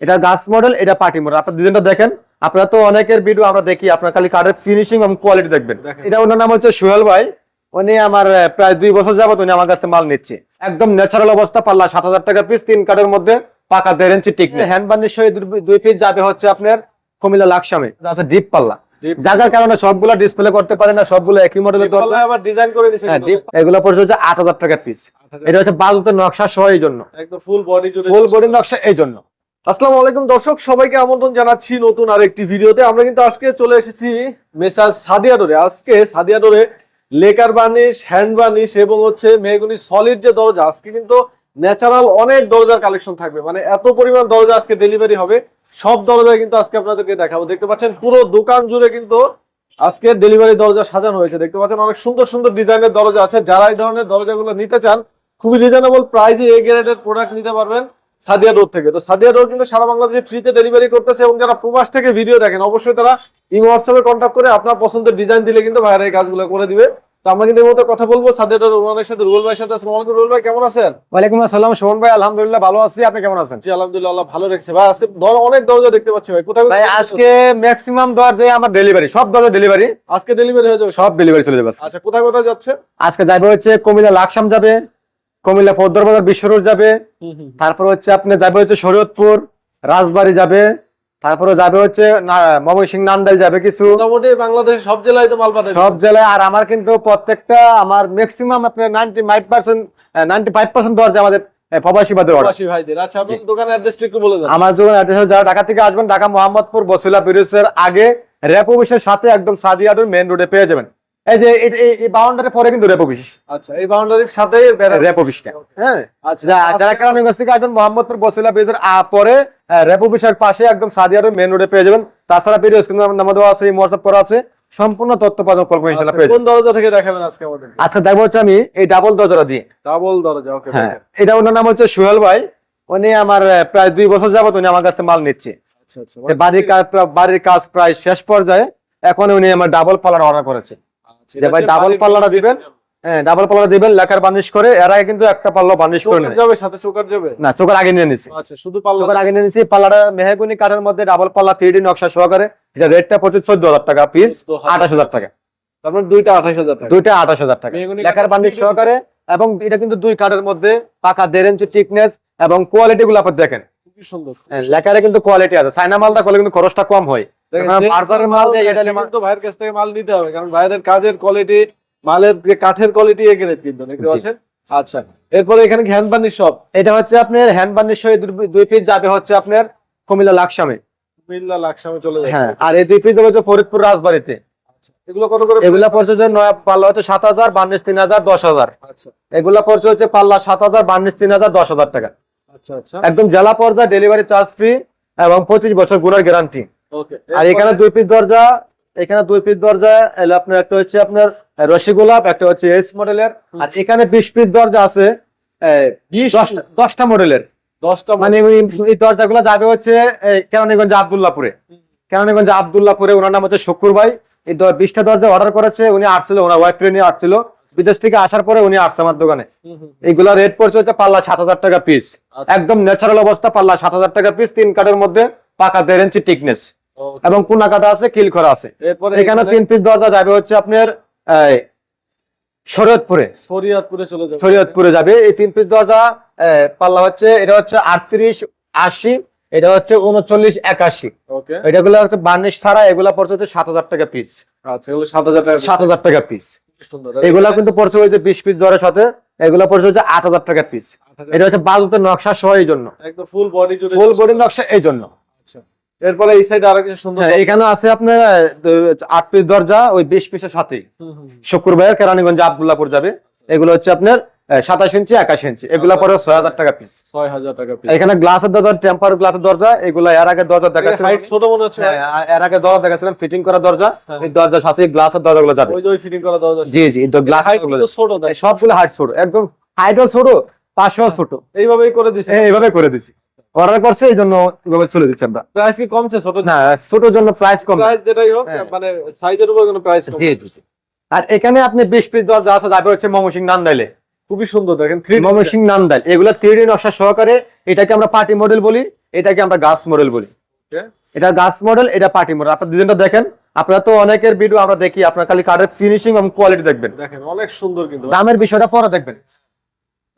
এটা গাছ মডেল এটা পার্টি মডেল আপনার ডিজাইনটা দেখেন। আপনারা তো অনেকের ভিডিও আমরা দেখি আপনার খালি কার্ডের ফিনিশিং এবং কোয়ালিটি দেখবেন। এটা ওনার নাম হচ্ছে সোহেল ভাই। উনি আমার প্রায় দুই বছর যাবত উনি আমার কাছে মাল নিচ্ছে। একদম ন্যাচারাল অবস্থা পাল্লা সাত হাজার টাকা পিস তিন কার্ডের মধ্যে পাকা দেড় ইঞ্চি টিক হ্যান্ড বান্ডির সহ দুই- পিস যাবে হচ্ছে আপনার কুমিল্লা লাকসামে। আছে ডিপ পাল্লা। যার কারণে সবগুলো ডিসপ্লে করতে পারে না সবগুলো একই মডেলের আবার ডিজাইন করে দিছে। হ্যাঁ ডিপ এগুলো পড়ছে হচ্ছে আট হাজার টাকা পিস এটা হচ্ছে বাজুতের নকশা সহ এই জন্য। একদম ফুল বডি জুড়ে ফুল বডি নকশা এই জন্য। আসসালামু আলাইকুম দর্শক, সবাইকে আমন্ত্রণ জানাচ্ছি নতুন আরেকটি ভিডিওতে। আমরা কিন্তু আজকে চলে এসেছি মেসাজ সাদিয়া ডোরে। আজকে সাদিয়া ডোরে লেকার বার্নিশ, হ্যান্ড বার্নিশ এবং হচ্ছে মেহগুনি সলিড যে দরজা, আজকে কিন্তু ন্যাচারাল অনেক দরজার কালেকশন থাকবে। মানে এত পরিমাণ দরজা আজকে ডেলিভারি হবে। সব দরজায় কিন্তু আজকে আপনাদেরকে দেখাবো। দেখতে পাচ্ছেন পুরো দোকান জুড়ে কিন্তু আজকে ডেলিভারি দরজা সাজানো হয়েছে। দেখতে পাচ্ছেন অনেক সুন্দর সুন্দর ডিজাইনের দরজা আছে। যারা এই ধরনের দরজাগুলো নিতে চান, খুবই রিজনেবল প্রাইসে এ গ্রেডের প্রোডাক্ট নিতে পারবেন। সাদিয়া রোড থেকে। তো সাদিয়া রোড কিন্তু সারা বাংলাদেশে ফ্রিতে ডেলিভারি করতেছে এবং যারা প্রবাস থেকে ভিডিও দেখেন অবশ্যই তারা ইমো হোয়াটসঅ্যাপে কন্ট্যাক্ট করে আপনার পছন্দের ডিজাইন দিলে কিন্তু ভাইরা এই কাজগুলো করে দিবে। তো আমরা কিন্তু এই কথা বলব সাদিয়া সাথে রুবেল ভাইয়ের সাথে। আসসালামু আলাইকুম রুবেল ভাই কেমন আছেন? ওয়ালাইকুম আসসালাম সুমন ভাই আলহামদুলিল্লাহ ভালো আছি। আপনি কেমন আছেন? জি আলহামদুলিল্লাহ আল্লাহ ভালো রেখেছে। ভাই আজকে ধর অনেক দরজা দেখতে পাচ্ছি ভাই। কোথায় ভাই আজকে ম্যাক্সিমাম যে আমার ডেলিভারি সব দরজা ডেলিভারি আজকে ডেলিভারি হয়ে যাবে। সব ডেলিভারি চলে যাবে আচ্ছা কোথায় কোথায় যাচ্ছে আজকে যাবে হচ্ছে কুমিল্লা লাকসাম যাবে। কুমিল্লা ফদ্দর বাজার বিশ্ব রোড যাবে। তারপর হচ্ছে আপনি যাবে হচ্ছে শরীয়তপুর রাজবাড়ি যাবে। তারপরে যাবে হচ্ছে ময়মনসিংহ নান্দাইল যাবে কিছু। মোটামুটি বাংলাদেশের সব জেলায় তো মাল পাঠায় সব জেলায় আর আমার কিন্তু প্রত্যেকটা আমার ম্যাক্সিমাম আপনার ninety five percent ninety five percent দরজা আমাদের আহ, প্রবাসী বাদের প্রবাসী ভাইদের। আচ্ছা আপনার দোকানের অ্যাড্রেসটা একটু বলে দেন। আমার অ্যাড্রেস যারা ঢাকা থেকে আসবেন ঢাকা মোহাম্মদপুর বসিলা ব্রিজের আগে র্যাপ অফিসের সাথে একদম সাদিয়াডুর মেন রোডে পেয়ে যাবেন। এই যে এই- এই- এই বাউন্ডারি পরে কিন্তু র্যাপ অফিস আচ্ছা এই বাউন্ডারির সাথে র্যাপ হ্যাঁ। আচ্ছা যারা কেরানীগঞ্জ থেকে আসবেন মোহাম্মদপুর বসিলা ব্রিজের আ- পরে র্যাপ পাশে একদম সাদিয়াডুর মেন রোডে পেয়ে যাবেন। তাছাড়া ভিডিও স্ক্রিন নাম্বার দেওয়া আছে হোয়াটসঅ্যাপ করা আছে। সম্পূর্ণ তথ্য পাওয়া করব ইনশাল্লাহ পেয়ে আচ্ছা, কোন দরজা থেকে দেখাবেন আজকে আমাদের আজকে দেখব হচ্ছে আমি এই ডাবল দরজাটা দিয়ে। ডাবল দরজা ওকে হ্যাঁ এটা ওনার নাম হচ্ছে সোহেল ভাই। উনি আমার প্রায় দুই বছর যাবত উনি আমার কাছে মাল নিচ্ছে। আচ্ছা আচ্ছা বাড়ির কাজ বাড়ির কাজ প্রায় শেষ পর্যায়ে এখন উনি আমার ডাবল পাল্লার অর্ডার করেছে। আচ্ছা, যে ভাই ডাবল পাল্লাটা দিবেন? হ্যাঁ ডাবল পাল্লা দিবেন লেখার বার্নিশ করে এর আগে কিন্তু একটা পাল্লা বার্নিশ করে যাবে সাথে চোকার যাবে? না চোখের আগে নিয়ে নিছি। আচ্ছা শুধু পাল্লা চোখের আগে নিয়ে নিছি পাল্লাটা মেহগুনি কাঠের মধ্যে ডাবল পাল্লা থ্রি ডি নকশা সহকারে। এটা রেটটা পড়ছে চোদ্দ হাজার টাকা পিস 14,000 আঠাশ হাজার টাকা। তারপর দুইটা আঠাশ হাজার টাকা। দুইটা আঠাশ হাজার টাকা। লেখার বার্নিশ সহকারে এবং এটা কিন্তু দুই কাঠের মধ্যে পাকা দেড় ইঞ্চি টিকনেস এবং কোয়ালিটি গুলো আপনি দেখেন। খুবই সুন্দর হ্যাঁ, লেখারে কিন্তু কোয়ালিটি আছে। চাইনা মালটা করলে কিন্তু খরচটা কম হয়। দেখেন, কারণ যে- বাজারের মাল দিয়ে এটা কিন্তু ভাইয়ের কাছ থেকে মাল নিতে হবে কারণ ভাইদের কাজের কোয়ালিটি মালের যে কাঠের কোয়ালিটি এ গ্রেড কিন্তু দেখতে পাচ্ছেন? আচ্ছা এরপরে এখানে হ্যান্ড বার্নিশ সব। এটা হচ্ছে আপনার হ্যান্ড বার্নিশ সহ দুই- দুই পিস যাবে হচ্ছে আপনার কুমিল্লা লাকসামে। চলে হ্যাঁ আর এই দুই পিস যাবে ফরিদপুর রাজবাড়িতে। এগুলো কত করে এগুলা পড়ছে যে নয়া পাল্লা হচ্ছে সাত হাজার বার্নিশ তিন হাজার দশ হাজার। আচ্ছা। এগুলা পড়ছে হচ্ছে পাল্লা সাত হাজার বার্নিশ তিন হাজার দশ হাজার টাকা। একদম জেলা পর্যায়ে ডেলিভারি চার্জ ফ্রি এবং পঁচিশ বছর গুণের গ্যারান্টি আর এখানে দুই পিস দরজা এখানে দুই পিস দরজা এলে আপনার একটা হচ্ছে আপনার রসিগোলাপ একটা হচ্ছে এস মডেলের আর এখানে বিশ পিস দরজা আছে দশটা মডেলের দশটা মানে এই দরজাগুলো যাবে হচ্ছে কেরানীগঞ্জ আবদুল্লাপুরে। কেরানীগঞ্জ আবদুল্লাপুরে ওনার নাম হচ্ছে শুকুর ভাই এই বিশটা দরজা অর্ডার করেছে উনি আসছিল ওনার ওয়াইফ নিয়ে আসছিল। বিদেশ থেকে আসার পরে উনি আসছে আমার দোকানে। এইগুলা রেট পড়ছে হচ্ছে পাল্লা সাত হাজার টাকা পিস আচ্ছা। একদম ন্যাচারাল অবস্থা পাল্লা সাত হাজার টাকা পিস তিন কাঠের মধ্যে পাকা দেড় ইঞ্চি টিকনেস এবং কোনা কাটা আছে কিল করা আছে। এখানে তিন পিস দরজা যাবে হচ্ছে আপনার এই, শরীয়তপুরে। চলে যাবে। শরীয়তপুরে যাবে। এই তিন পিস দরজা পাল্লা হচ্ছে এটা হচ্ছে আটত্রিশ আশি এটা হচ্ছে উনচল্লিশ একাশি। এটা গুলো হচ্ছে বার্নিশ ছাড়া এগুলা পড়ছে হচ্ছে সাত হাজার টাকা পিস আচ্ছা এগুলো সাত হাজার টাকা সাত হাজার টাকা পিস এগুলা কিন্তু পড়ছে ওই যে বিশ পিস জ্বরের সাথে এগুলা পড়ছে হচ্ছে আট হাজার টাকার পিস এটা হচ্ছে বাজুতের নকশা সহ এই জন্য। ফুল বডি ফুল বডি নকশা এই জন্য। আচ্ছা। এরপরে এই সাইডে আরও কিছু সুন্দর হ্যাঁ, এখানে আছে আপনার আট পিস দরজা ওই বিশ পিসের হুম। শুক্রবার কেরানীগঞ্জ আবদুল্লাপুর যাবে। এগুলো হচ্ছে আপনার সাতাশ ইঞ্চি একাশ ইঞ্চি। এগুলা পরে ছয় হাজার টাকা পিস ছয় হাজার টাকা পিস এখানে গ্লাসের দরজা টেম্পার গ্লাসের দরজা এগুলো এর আগে দরজা ছোট মনে হচ্ছে? হ্যাঁ, এর আগে দরজা দেখাচ্ছিলাম ফিটিং করা দরজা। হ্যাঁ। এই দরজার সাথে গ্লাসের দরজাগুলো যাবে। ওই ফিটিং করা দরজা। জি জি তো গ্লাস ছোট সবগুলো হাইট ছোট একদম হাইটও ছোট পাশেও ছোট। এইভাবেই করে দিছে। এই- এইভাবে করে দিছি। অর্ডার করছে এই জন্য এইভাবে চলে দিচ্ছি আমরা। প্রাইস কি কমছে? ছোট না ছোটর জন্য প্রাইস কম। প্রাইস যেটাই হোক হ্যাঁ। মানে সাইজের উপর কোনো প্রাইস কম। আর এখানে আপনি বিশ পিস দরজা আছে যাবে হচ্ছে মমসিং নান্দাইলে। খুবই সুন্দর দেখেন থ্রি ময়মনসিং নান্দাইল এগুলো থ্রি নকশা সহকারে এটাকে আমরা পার্টি মডেল বলি এটাকে আমরা গাছ মডেল বলি। এটা গাছ মডেল এটা পার্টি মডেল আপনার দুজনটা দেখেন আপনারা তো অনেকের ভিডিও আমরা দেখি আপনার খালি কার্ডের ফিনিশিং এবং কোয়ালিটি দেখবেন। দেখেন অনেক সুন্দর কিন্তু দামের বিষয়টা পরে দেখবেন।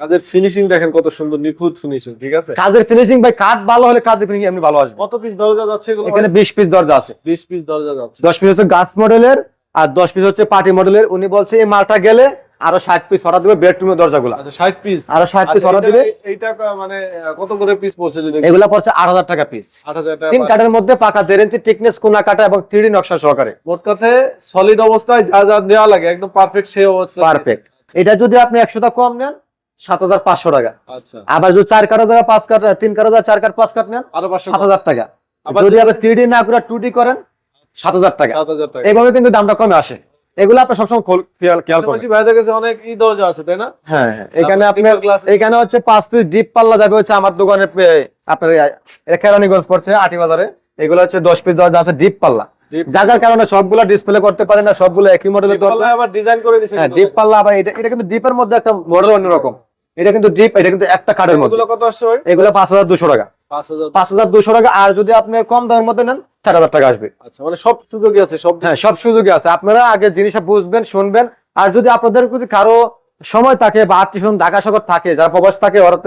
কাজের ফিনিশিং দেখেন কত সুন্দর নিখুঁত ফিনিশিং ঠিক আছে? কাজের ফিনিশিং ভাই কাঠ ভালো হলে কাজের ফিনিশিং এমনি ভালো আসবে। কত পিস দরজা যাচ্ছে এখানে পিস দরজা আছে। বিশ পিস দরজা যাচ্ছে। পিস হচ্ছে গাছ মডেলের আর দশ পিস হচ্ছে পার্টি মডেলের উনি বলছে এই মালটা গেলে আরও ষাট পিস অর্ডার দিবে বেডরুমের দরজাগুলো। আচ্ছা ষাট পিস আরও ষাট পিস অর্ডার দিবে। এইটা মানে কত করে পিস পড়ছে যদি এগুলা পড়ছে আট হাজার টাকা পিস টাকা তিন কাঠের মধ্যে পাকা দেড় ইঞ্চি টিকনেস কোনা কাটা এবং থ্রি নকশা সহকারে। মোট কথায় সলিড অবস্থায় যা যা দেওয়া লাগে একদম পারফেক্ট সেই অবস্থা পারফেক্ট এটা যদি আপনি একশোটা কম নেন সাত হাজার পাঁচশো টাকা। আচ্ছা। আবার যদি চার কাটা জায়গা পাঁচ কাটা তিন কাটা জায়গা চার কাট পাঁচ কাট নেন আরও সাত হাজার টাকা। আবার যদি আপনি থ্রি ডি না করে টু ডি করেন সাত হাজার টাকা। সাত হাজার টাকা। এইভাবে কিন্তু দামটা কমে আসে। এগুলো আপনি সবসময় খেয়াল খেয়াল করবেন পাশাপাশি ভাইদের কাছে অনেক ই দরজা আছে তাই না? হ্যাঁ হ্যাঁ। এখানে আপনার এখানে হচ্ছে পাঁচ পিস ডিপ পাল্লা যাবে হচ্ছে আমার দোকানে আপনার কেরানীগঞ্জ পড়ছে আটি বাজারে। এগুলো হচ্ছে দশ পিস দরজা আছে ডিপ পাল্লা। জায়গার কারণে সবগুলো ডিসপ্লে করতে পারে না সবগুলো একই মডেলের ডিপ পাল্লা আবার ডিজাইন করে দিছে হ্যাঁ ডিপ পাল্লা এটা এটা কিন্তু ডিপের মধ্যে একটা মডেল অন্যরকম। এটা কিন্তু ডিপ এটা কিন্তু একটা কার্ডের মধ্যে। কত আসছে এগুলো পাঁচ হাজার দুশো টাকা। পাঁচ হাজার দুশো টাকা আর যদি আপনি কম দামের মধ্যে নেন চার হাজার টাকা আসবে। আচ্ছা মানে সব সুযোগই আছে সব হ্যাঁ সব সুযোগই আছে। আপনারা আগে জিনিসটা বুঝবেন শুনবেন। আর যদি আপনাদের যদি কারও সময় থাকে বা আত্মীয় স্বজন ঢাকা শহর থাকে যারা প্রবাস থাকে ওরা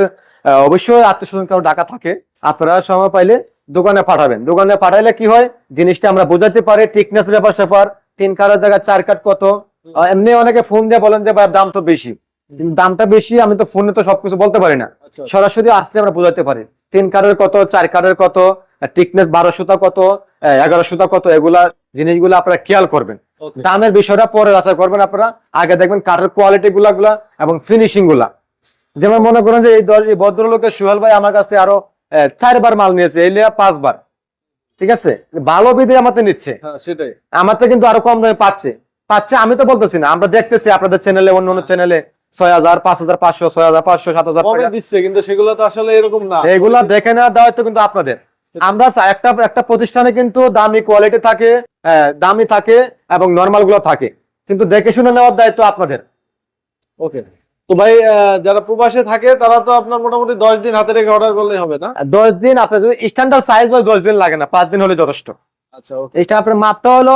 অবশ্যই আত্মীয় স্বজন কারও ঢাকা থাকে আপনারা সময় পাইলে দোকানে পাঠাবেন। দোকানে পাঠাইলে কি হয়? জিনিসটা আমরা বোঝাতে পারি টিকনেস ব্যাপার স্যাপার তিন কাটার জায়গায় চার কাট কত? এমনি অনেকে ফোন দিয়ে বলেন যে দাম তো বেশি। দামটা বেশি আমি তো ফোনে তো সবকিছু বলতে পারি না। আচ্ছা। সরাসরি আসলে আমরা বোঝাতে পারি। তিন কারের কত চার কারের কত টিকনেস বারো সুতা কত এগারো সুতা কত এগুলা জিনিসগুলো আপনারা খেয়াল করবেন। দামের বিষয়টা পরে আশা করবেন আপনারা। আগে দেখবেন কাঠের কোয়ালিটি গুলা গুলা এবং ফিনিশিংগুলা। যেমন মনে করেন যে এই দর- এই ভদ্রলোকের সুহেল ভাই আমার কাছে আরও চারবার মাল নিয়েছে এই লিয়া পাঁচবার। ঠিক আছে? ভালো বিধে আমাতে নিচ্ছে। হ্যাঁ সেটাই। আমাতে কিন্তু আরও কম দামে পাচ্ছে। পাচ্ছে আমি তো বলতেছি না আমরা দেখতেছি আপনাদের চ্যানেলে অন্য অন্য চ্যানেলে ছয় হাজার পাঁচ হাজার পাঁচশো ছয় হাজার পাঁচশো সাত হাজার দিচ্ছে কিন্তু সেগুলো তো আসলে এরকম না। এগুলা দেখে নেওয়ার দায়িত্ব কিন্তু আপনাদের। আমরা একটা একটা প্রতিষ্ঠানে কিন্তু দামি কোয়ালিটি থাকে দামি থাকে এবং নর্মালগুলো থাকে। কিন্তু দেখে শুনে নেওয়ার দায়িত্ব আপনাদের। ওকে। তো ভাই যারা প্রবাসে থাকে তারা তো আপনার মোটামুটি দশ দিন হাতে রেখে অর্ডার করলেই হবে না? দশ দিন আপনার যদি স্ট্যান্ডার্ড সাইজ হয় দশ দিন লাগে না পাঁচ দিন হলে যথেষ্ট। আচ্ছা আপনার মাপটা হলো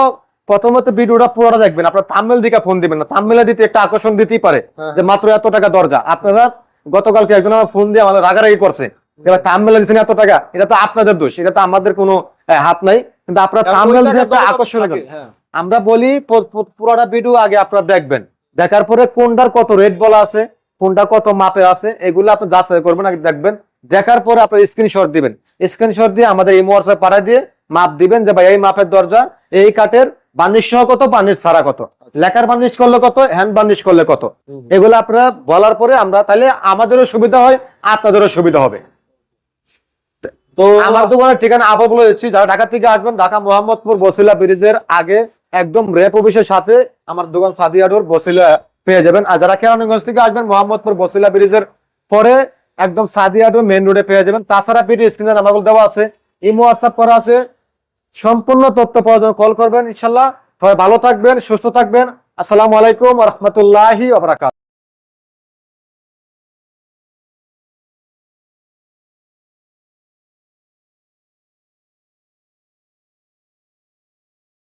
প্রথমত ভিডিওটা পুরোটা দেখবেন আপনার থাম্বেল দিকে ফোন দিবেন না। থাম্বেলে দিতে একটা আকর্ষণ দিতেই পারে হ্যাঁ। যে মাত্র এত টাকা দরজা। আপনারা গতকালকে একজন আমার ফোন দিয়ে আমাদের রাগারাগি করছে। এবার থাম্বেলে দিচ্ছেন এত টাকা এটা তো আপনাদের দোষ এটা তো আমাদের কোনো হাত নাই। কিন্তু আপনারা থাম্বেল যে একটা আকর্ষণ হ্যাঁ। আমরা বলি পুরোটা ভিডিও আগে আপনারা দেখবেন। দেখার পরে কোনটার কত রেট বলা আছে কোনটা কত মাপে আছে এগুলো আপনি যাচাই করবেন আগে দেখবেন। দেখার পরে আপনার স্ক্রিনশট দিবেন। স্ক্রিনশট দিয়ে আমাদের এই হোয়াটসঅ্যাপ পাঠিয়ে দিয়ে মাপ দিবেন যে ভাই এই মাপের দরজা এই কাঠের বার্নিশ সহ কত বার্নিশ ছাড়া কত? লেখার বার্নিশ করলে কত হ্যান্ড বার্নিশ করলে কত? এগুলো আপনারা বলার পরে আমরা তাহলে আমাদেরও সুবিধা হয় আপনাদেরও সুবিধা হবে। তো আমার দোকানের ঠিকানা আবার বলে দিচ্ছি যারা ঢাকা থেকে আসবেন ঢাকা মোহাম্মদপুর বসিলা ব্রিজের আগে একদম রেপ অফিসের সাথে আমার দোকান সাদিয়াডোর বসিলা পেয়ে যাবেন। আর যারা কেরানীগঞ্জ থেকে আসবেন মোহাম্মদপুর বসিলা ব্রিজের পরে একদম সাদিয়াডোর মেন রোডে পেয়ে যাবেন। তাছাড়া পিটি স্ক্রিনে নাম্বারগুলো দেওয়া আছে ইমো হোয়াটসঅ্যাপ করা আছে। সম্পূর্ণ তথ্য পাওয়ার জন্য কল করবেন ইনশাল্লাহ সবাই ভালো থাকবেন, সুস্থ থাকবেন। আসসালামু আলাইকুম রহমতুল্লাহি